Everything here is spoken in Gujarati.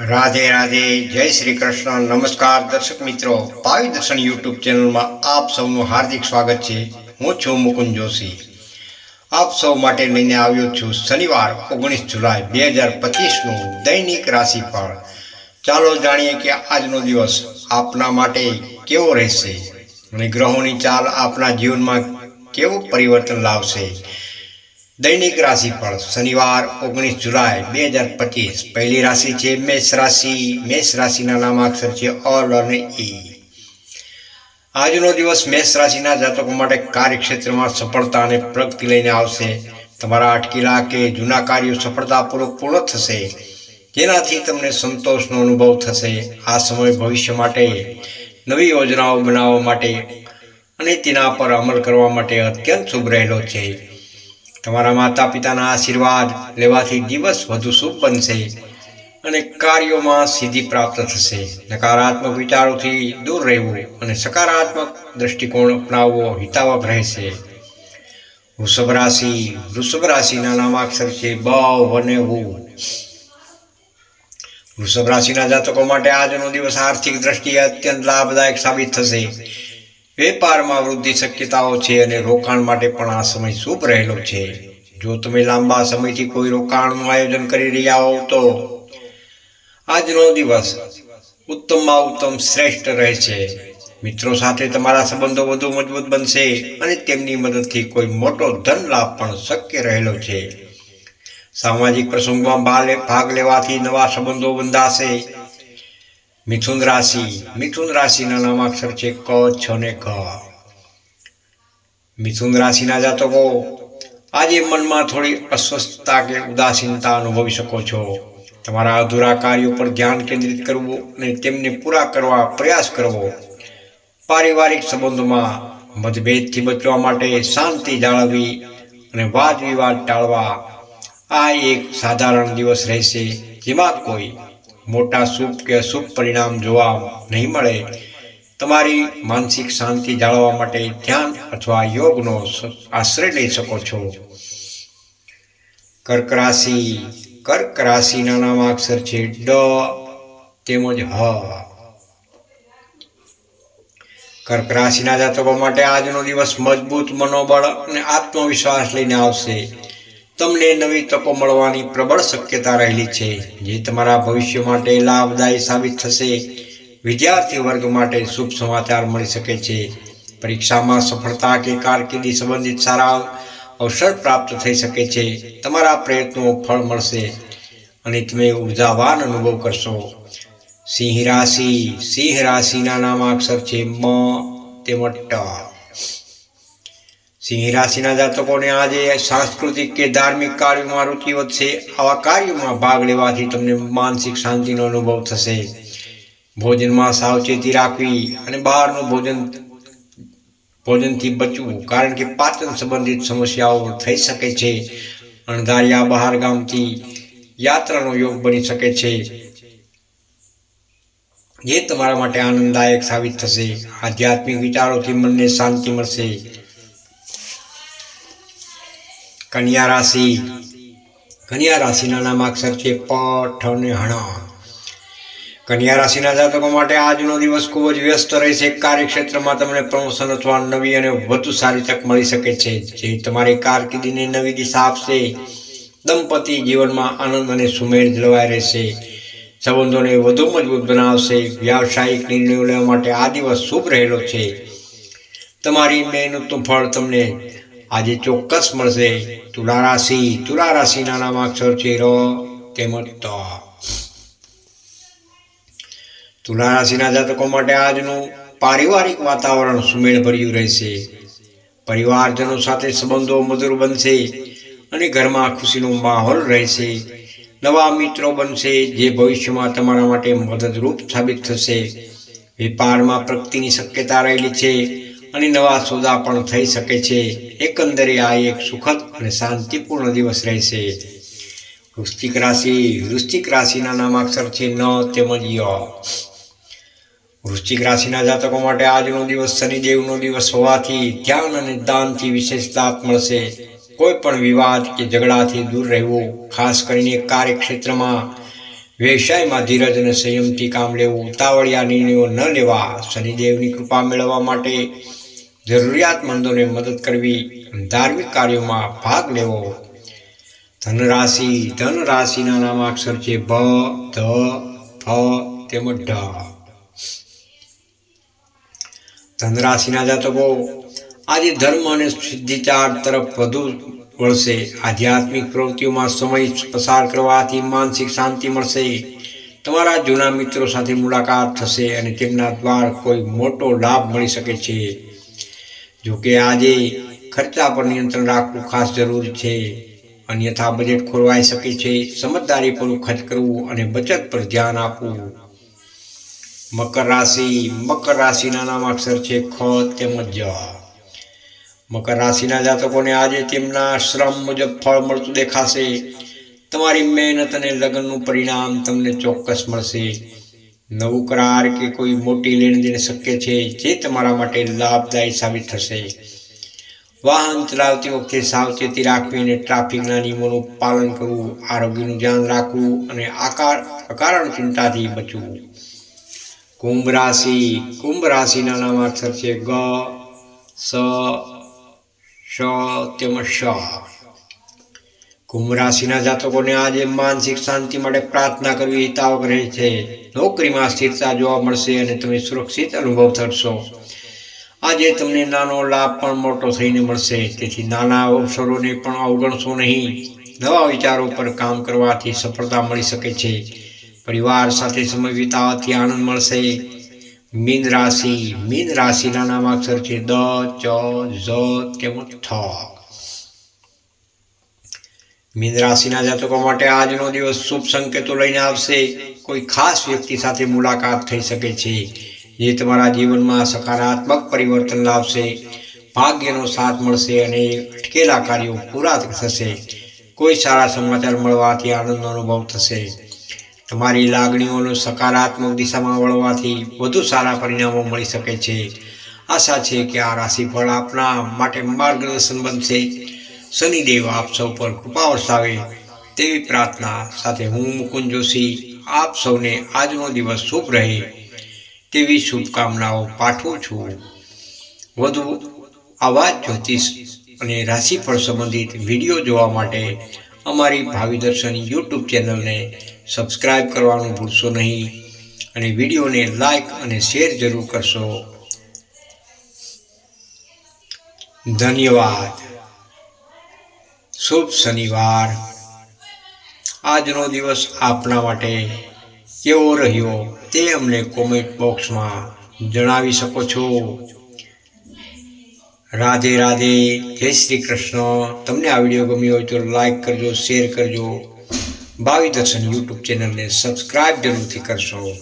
રાધે રાધે, જય શ્રી કૃષ્ણ, નમસ્કાર દર્શક મિત્રો, પાવી દર્શન યુટ્યુબ ચેનલમાં આપ સૌનું હાર્દિક સ્વાગત છે. હું છું મુકુંદ જોશી. આપ સૌ માટે લઈને આવ્યો છું શનિવાર, ઓગણીસ જુલાઈ બે હજાર પચીસનું દૈનિક રાશિફળ. ચાલો જાણીએ કે આજનો દિવસ આપના માટે કેવો રહેશે અને ગ્રહોની ચાલ આપના જીવનમાં કેવું પરિવર્તન લાવશે. દૈનિક રાશિફળ શનિવાર, ઓગણીસ જુલાઈ, બે હજાર પચીસ. પહેલી રાશિ છે મેષ રાશિ. મેષ રાશિના નામાક્ષર છે અલ અને ઈ આજનો દિવસ મેષ રાશિના જાતકો માટે કાર્યક્ષેત્રમાં સફળતા અને પ્રગતિ લઈને આવશે. તમારા અટકેલા કે જૂના કાર્યો સફળતાપૂર્વક પૂર્ણ થશે. જેનાથી તમને સંતોષનો અનુભવ થશે. આ સમય ભવિષ્ય માટે નવી યોજનાઓ બનાવવા માટે અને તેના પર અમલ કરવા માટે અત્યંત શુભ રહેલો છે. તમારા માતા પિતાના આશીર્વાદ લેવાથી દિવસ વધુ શુભ બનશે અને કાર્યોમાં સિદ્ધિ પ્રાપ્ત થશે. નકારાત્મક વિચારોથી દૂર રહેવું અને સકારાત્મક દ્રષ્ટિકોણ અપનાવવો હિતાવક રહેશે. વૃષભ રાશિ, વૃષભ રાશિના નામાક્ષર છે બ વને વુ વૃષભ રાશિના જાતકો માટે આજનો દિવસ આર્થિક દ્રષ્ટિએ અત્યંત લાભદાયક સાબિત થશે. વેપારમાં વૃદ્ધિ શક્યતાઓ છે અને રોકાણ માટે પણ આ સમય શુભ રહેલો છે. જો તમે લાંબા સમયથી કોઈ રોકાણનું આયોજન કરી રહ્યા હોવ તો આજનો દિવસ ઉત્તમમાં ઉત્તમ શ્રેષ્ઠ રહે છે મિત્રો સાથે તમારા સંબંધો વધુ મજબૂત બનશે અને તેમની મદદથી કોઈ મોટો ધન લાભ પણ શક્ય રહેલો છે. સામાજિક પ્રસંગમાં ભાગ લેવાથી નવા સંબંધો બંધાશે. મિથુન રાશિ મિથુન રાશિના નામાક્ષર છે ક છ ને ક મિથુન રાશિના જાતકો આજે મનમાં થોડી અસ્વસ્થતા કે ઉદાસીનતા અનુભવી શકો છો તમારા અધૂરા કાર્યો પર ધ્યાન કેન્દ્રિત કરવું અને તેમને પૂરા કરવા પ્રયાસ કરવો પારિવારિક સંબંધોમાં મતભેદથી બચવા માટે શાંતિ જાળવવી અને વાદ વિવાદ ટાળવા આ એક સાધારણ દિવસ રહેશે જેમાં કોઈ મોટા શુભ કે અશુભ પરિણામ જોવા નહીં મળે. તમારી માનસિક શાંતિ જાળવવા માટે ધ્યાન અથવા યોગનો આશ્રય લઈ શકો છો. કર્ક રાશિ, કર્ક રાશિના નામાક્ષર છે ડ, તેમજ હ. કર્ક રાશિના જાતકો માટે આજનો દિવસ મજબૂત, મનોબળ અને આત્મવિશ્વાસ લઈને આવશે. તમને નવી તકો મળવાની પ્રબળ શક્યતા રહેલી છે, જે તમારા ભવિષ્ય માટે લાભદાયી સાબિત થશે. વિદ્યાર્થી વર્ગ માટે શુભ સમાચાર મળી શકે છે. પરીક્ષામાં સફળતા કે કારકિર્દી સંબંધિત સારા અવસર પ્રાપ્ત થઈ શકે છે. તમારા પ્રયત્નો ફળ મળશે અને તમે ઉર્જાવાન અનુભવ કરશો. સિંહ રાશિ, સિંહ રાશિના નામાક્ષર છે મ તેમજ ટ. સિંહ રાશિના જાતકોને આજે સાંસ્કૃતિક કે ધાર્મિક કાર્યોમાં રુચિ વધશે. આવા કાર્યોમાં ભાગ લેવાથી તમને માનસિક શાંતિનો અનુભવ થશે. ભોજનમાં સાવચેતી રાખવી અને બહારનું ભોજન, ભોજનથી બચવું, કારણ કે પાચન સંબંધિત સમસ્યાઓ થઈ શકે છે. અણધાર્યા બહાર ગામથી યાત્રાનો યોગ બની શકે છે, જે તમારા માટે આનંદદાયક સાબિત થશે. આધ્યાત્મિક વિચારોથી મનને શાંતિ મળશે. કન્યા રાશિ. કન્યા રાશિના નામાક્ષર છે પઠ અને હણ કન્યા રાશિના જાતકો માટે આજનો દિવસ ખૂબ જ વ્યસ્ત રહેશે. કાર્યક્ષેત્રમાં તમને પ્રમોશન અથવા નવી અને વધુ સારી તક મળી શકે છે. જે તમારી કારકિર્દીને નવી દિશા આપશે. દંપતી જીવનમાં આનંદ અને સુમેળ જળવાઈ રહેશે. સંબંધોને વધુ મજબૂત બનાવશે. વ્યાવસાયિક નિર્ણયો લેવા માટે આ દિવસ શુભ રહેલો છે. તમારી મહેનતનું ફળ તમને આજે ચોક્કસ મળશે. તુલા રાશિ તુલા રાશિના નામાક્ષર છે ર તેમજ ત. તુલા રાશિના જાતકો માટે આજનું પારિવારિક વાતાવરણ સુમેળભર્યું રહેશે. પરિવારજનો સાથે સંબંધો મધુર બનશે અને ઘરમાં ખુશીનો માહોલ રહેશે. નવા મિત્રો બનશે જે ભવિષ્યમાં તમારા માટે મદદરૂપ સાબિત થશે. વેપારમાં પ્રગતિની શક્યતા રહેલી છે. અને નવા સોદા પણ થઈ શકે છે. એકંદરે આ એક સુખદ અને શાંતિપૂર્ણ દિવસ રહેશે. વૃશ્ચિક રાશિ, વૃશ્ચિક રાશિના નામાક્ષર છે ન તેમજ ય. વૃશ્ચિક રાશિના જાતકો માટે આજનો દિવસ શનિદેવનો દિવસ હોવાથી ધ્યાન અને દાનથી વિશેષ લાભ મળશે. કોઈ પણ વિવાદ કે ઝઘડાથી દૂર રહેવું, ખાસ કરીને કાર્યક્ષેત્રમાં વ્યવસાયમાં ધીરજ અને સંયમથી કામ લેવું, ઉતાવળિયા નિર્ણયો ન લેવા, શનિદેવની કૃપા મેળવવા માટે જરૂરિયાતમંદોને મદદ કરવી ધાર્મિક કાર્યોમાં ભાગ લેવો. ધનરાશિ ધન રાશિના નામાક્ષર છે ભ, ધ, ફ, તેમજ ઢ. ધનરાશિના જાતકો, આજે ધર્મ અને સિદ્ધિચાર તરફ વધુ વળશે. આધ્યાત્મિક પ્રવૃત્તિઓમાં સમય પસાર કરવાથી માનસિક શાંતિ મળશે. તમારા જૂના મિત્રો સાથે મુલાકાત થશે અને તેમના દ્વાર કોઈ મોટો લાભ મળી શકે છે. જોકે આજે ખર્ચા પર નિયંત્રણ રાખવું ખાસ જરૂરી છે અન્યથા બજેટ ખોરવાઈ શકે છે સમજદારીપૂર્વક ખર્ચ કરવું અને બચત પર ધ્યાન આપવું. મકર રાશિ, મકર રાશિના નામ અક્ષર છે, ખ તેમજ જ મકર રાશિના જાતકોને આજે તેમના શ્રમ મુજબ ફળ મળતું દેખાશે. તમારી મહેનત અને લગ્નનું પરિણામ તમને ચોક્કસ મળશે. નવું કરાર કે કોઈ મોટી લેણદેણ શક્ય છે, જે તમારા માટે લાભદાયી સાબિત થશે. વાહન ચલાવતી વખતે સાવચેતી રાખવી અને ટ્રાફિકના નિયમોનું પાલન કરવું, આરોગ્યનું ધ્યાન રાખવું અને આકાર, અકારણ ચિંતાથી બચવું. કુંભ રાશિ, કુંભ રાશિના નામ અક્ષર છે ગ, સ શ તેમજ શ કુંભ રાશિના જાતકોને આજે માનસિક શાંતિ માટે પ્રાર્થના કરવી હિતાવક રહે છે. નોકરીમાં સ્થિરતા જોવા મળશે અને તમે સુરક્ષિત અનુભવ કરશો. આજે તમને નાનો લાભ પણ મોટો થઈને મળશે. તેથી નાના અવસરોને પણ અવગણશો નહીં. નવા વિચારો પર કામ કરવાથી સફળતા મળી શકે છે. પરિવાર સાથે સમય વિતાવવાથી આનંદ મળશે. મીન રાશિ, મીન રાશિના નામાક્ષર છે દ, ચ, ઝ તેમજ થ. મીન રાશિના જાતકો માટે આજનો દિવસ શુભ સંકેતો લઈને આવશે. કોઈ ખાસ વ્યક્તિ સાથે મુલાકાત થઈ શકે છે, જે તમારા જીવનમાં સકારાત્મક પરિવર્તન લાવશે, ભાગ્યનો સાથ મળશે અને અટકેલા કાર્યો પૂરા થશે. કોઈ સારા સમાચાર મળવાથી આનંદનો અનુભવ થશે. તમારી લાગણીઓનો સકારાત્મક દિશામાં વળવાથી વધુ સારા પરિણામો મળી શકે છે. આશા છે કે આ રાશિફળ આપના માટે માર્ગદર્શન બનશે. શનિદેવ આપ સૌ પર કૃપા વરસાવે તેવી પ્રાર્થના સાથે હું મુકુંદ જોશી આપ સૌને આજનો દિવસ શુભ રહે તેવી શુભકામનાઓ પાઠવું છું. વધુ આવા જ્યોતિષ અને રાશિફળ સંબંધિત વીડિયો જોવા માટે અમારી ભાવિ દર્શન યુટ્યુબ ચેનલને સબસ્ક્રાઈબ કરવાનું ભૂલશો નહીં અને વિડીયોને લાઈક અને શેર જરૂર કરશો. ધન્યવાદ. શુભ શનિવાર. આજનો દિવસ આપના માટે કેવો રહ્યો તે અમને કોમેન્ટ બોક્સમાં જણાવી શકો છો. રાધે રાધે, જય શ્રી કૃષ્ણ. તમને આ વીડિયો ગમ્યો હોય તો લાઈક કરજો શેર કરજો. ભાવિ દર્શન યુટ્યુબ ચેનલને સબસ્ક્રાઈબ જરૂરથી કરશો.